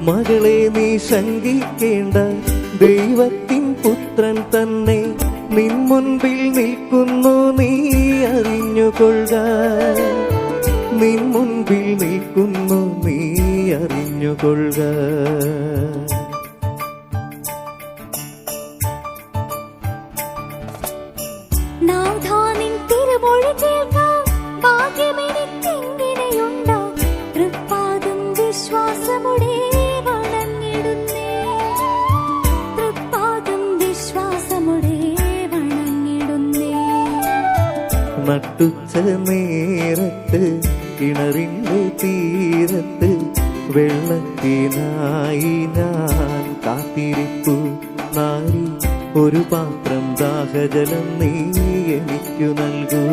മകളെ നീ ശങ്കിക്കേണ്ട. ദൈവത്തിൻ പുത്രൻ തന്നെ നിൻ മുൻപിൽ നിൽക്കുന്നു നീ അറിഞ്ഞുകൊള്ളുക. നിൻ മുൻപിൽ നിൽക്കുന്നു നീ അറിഞ്ഞുകൊള്ളുക. തിരുമൊഴി ഭാഗ്യമെനിക്കെങ്ങിനെയുണ്ടോ? തൃപ്പാദം വിശ്വാസമുടെ നട്ടുച്ച നേരത്ത് കിണറിന്റെ തീരത്ത് വെള്ളത്തിനായി ഞാൻ കാത്തിരിപ്പു. നാരി ഒരു പാത്രം ദാഹജലം നീ എനിക്കു നൽകൂ.